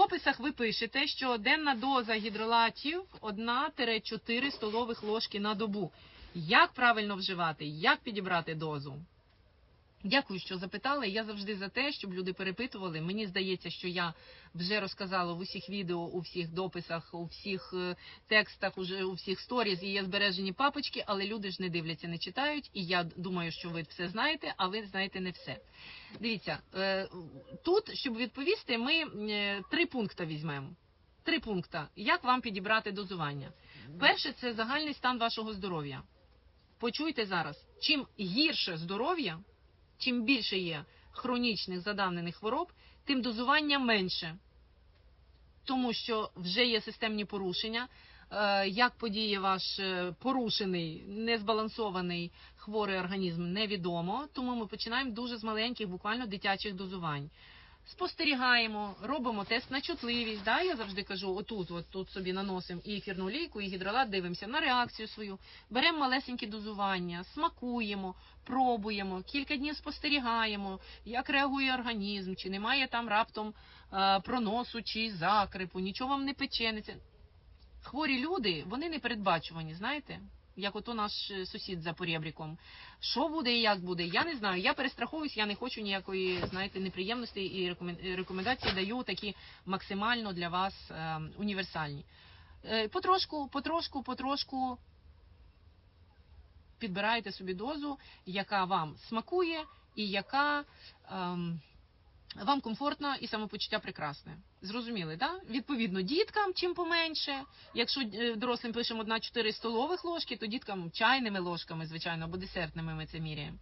дописах ви пишете, що денна доза гідролатів 1-4 столових ложки на добу. Як правильно вживати? Як підібрати дозу? Дякую, що запитали. Я завжди за те, щоб люди перепитували. Мені здається, що я вже розказала в усіх відео, у всіх дописах, у всіх е, текстах, уже у всіх сторіз і є збережені папочки, але люди ж не дивляться, не читають. І я думаю, що ви все знаєте, а ви знаєте не все. Дивіться, е, тут, щоб відповісти, ми е, три пункти візьмемо. Три пункти. Як вам підібрати дозування? Перше, це загальний стан вашого здоров'я. Почуйте зараз, чим гірше здоров'я, чим більше є хронічних задавнених хвороб, тим дозування менше. Тому що вже є системні порушення. Е, Як подіє ваш е, порушений, незбалансований хворий організм, невідомо. Тому ми починаємо дуже з маленьких, буквально дитячих дозувань. Спостерігаємо, робимо тест на чутливість. Да? Я завжди кажу, отут, от тут собі наносимо і ефірну олійку, і гідролат, дивимося на реакцію свою. Беремо малесенькі дозування, смакуємо, пробуємо, кілька днів спостерігаємо, як реагує організм, чи немає там раптом е, проносу чи закрипу, нічого вам не печениться. Хворі люди, вони не передбачувані, знаєте? Як ото наш е, сусід за порєбріком. Що буде і як буде, я не знаю. Я перестраховуюсь, я не хочу ніякої, знаєте, неприємності і рекомендації даю такі максимально для вас е, універсальні. Е, потрошку, потрошку, потрошку підбираєте собі дозу, яка вам смакує і яка ем, вам комфортна і самопочуття прекрасне. Зрозуміли, да? Відповідно, діткам чим поменше. Якщо е, дорослим пишемо 1-4 столових ложки, то діткам чайними ложками, звичайно, або десертними ми це міряємо.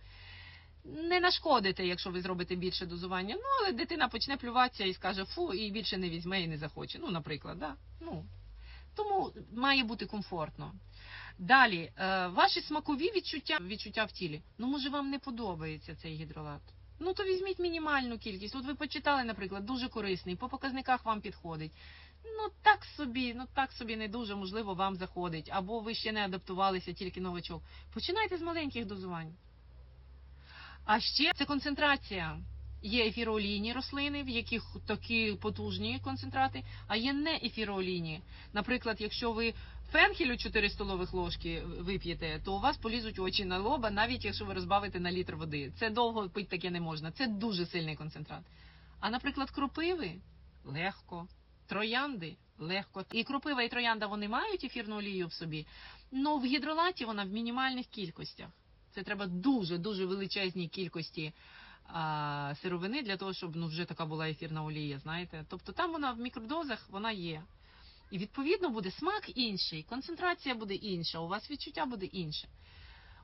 Не нашкодите, якщо ви зробите більше дозування. Ну, але дитина почне плюватися і скаже фу, і більше не візьме і не захоче. Ну, наприклад, да? ну, тому має бути комфортно. Далі, е, ваші смакові відчуття, відчуття в тілі. Ну, може, вам не подобається цей гідролат. Ну, то візьміть мінімальну кількість. От ви почитали, наприклад, дуже корисний, по показниках вам підходить. Ну, так собі, ну так собі не дуже, можливо, вам заходить. Або ви ще не адаптувалися, тільки новачок. Починайте з маленьких дозувань. А ще це концентрація. Є ефіроолійні рослини, в яких такі потужні концентрати, а є не ефіроолійні. Наприклад, якщо ви фенхелю 4 столових ложки вип'єте, то у вас полізуть очі на лоба, навіть якщо ви розбавите на літр води. Це довго пити таке не можна. Це дуже сильний концентрат. А наприклад, кропиви легко, троянди легко. І кропива, і троянда вони мають ефірну олію в собі. але в гідролаті вона в мінімальних кількостях. Це треба дуже дуже величезній кількості а, сировини для того, щоб ну вже така була ефірна олія. Знаєте, тобто там вона в мікродозах вона є. І відповідно буде смак інший, концентрація буде інша, у вас відчуття буде інше.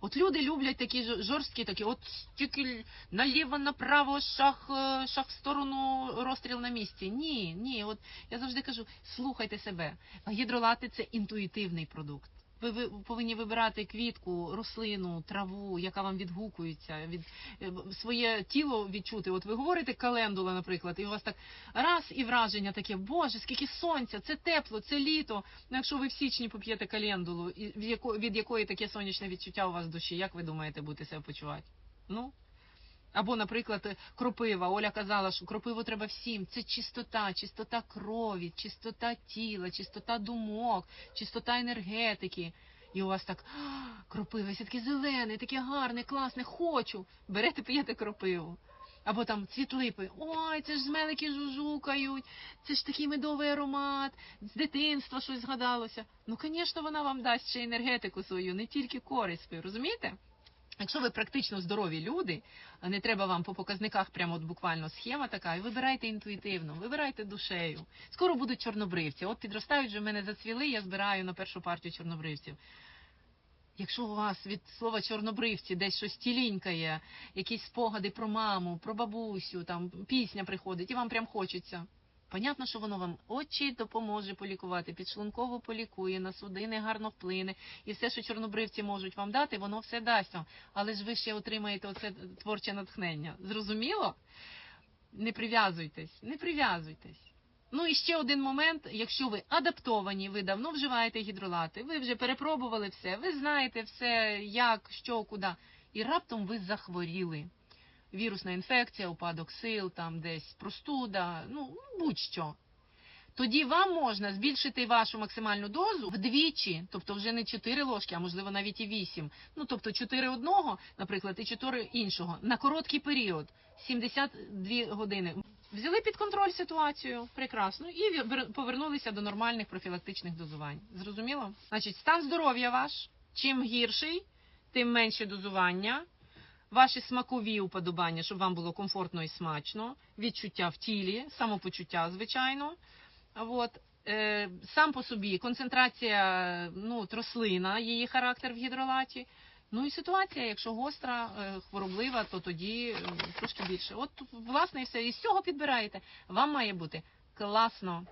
От люди люблять такі жо- жорсткі, такі, от тільки наліво, направо, шах, е, шах в сторону, розстріл на місці. Ні, ні. От я завжди кажу, слухайте себе. Гідролати це інтуїтивний продукт. Ви, ви повинні вибирати квітку, рослину, траву, яка вам відгукується, від е, своє тіло відчути. От ви говорите календула, наприклад, і у вас так раз і враження таке, боже, скільки сонця, це тепло, це літо. Ну, якщо ви в січні поп'єте календулу, від якої таке сонячне відчуття у вас в душі, як ви думаєте, будете себе почувати? Ну? Або, наприклад, кропива. Оля казала, що кропиву треба всім. Це чистота, чистота крові, чистота тіла, чистота думок, чистота енергетики. І у вас так «А, кропива, все таке зелене, таке гарне, класне, хочу. Берете, п'єте кропиву. Або там цвітлипи. Ой, це ж змелики жужукають, це ж такий медовий аромат, з дитинства щось згадалося. Ну, звісно, вона вам дасть ще енергетику свою, не тільки користь розумієте? Якщо ви практично здорові люди, не треба вам по показниках прямо от буквально схема така, і вибирайте інтуїтивно, вибирайте душею. Скоро будуть чорнобривці. От підростають вже мене зацвіли, я збираю на першу партію чорнобривців. Якщо у вас від слова чорнобривці десь щось тілінькає, якісь спогади про маму, про бабусю, там пісня приходить, і вам прям хочеться. Понятно, що воно вам очі допоможе полікувати, підшлунково полікує, на судини гарно вплине, і все, що чорнобривці можуть вам дати, воно все дасть вам. Але ж ви ще отримаєте оце творче натхнення. Зрозуміло? Не прив'язуйтесь, не прив'язуйтесь. Ну і ще один момент, якщо ви адаптовані, ви давно вживаєте гідролати, ви вже перепробували все, ви знаєте все, як, що, куди, і раптом ви захворіли. Вірусна інфекція, упадок сил, там десь простуда, ну будь-що. тоді вам можна збільшити вашу максимальну дозу вдвічі, тобто вже не 4 ложки, а можливо навіть і 8. Ну тобто 4 одного, наприклад, і 4 іншого на короткий період 72 години. Взяли під контроль ситуацію, прекрасно, і повернулися до нормальних профілактичних дозувань. Зрозуміло? Значить, стан здоров'я ваш чим гірший, тим менше дозування. Ваші смакові уподобання, щоб вам було комфортно і смачно, відчуття в тілі, самопочуття, звичайно. От. Е, сам по собі концентрація ну, рослина, її характер в гідролаті. Ну і ситуація, якщо гостра, е, хвороблива, то тоді е, трошки більше. От, власне, і все. І з цього підбираєте. Вам має бути класно.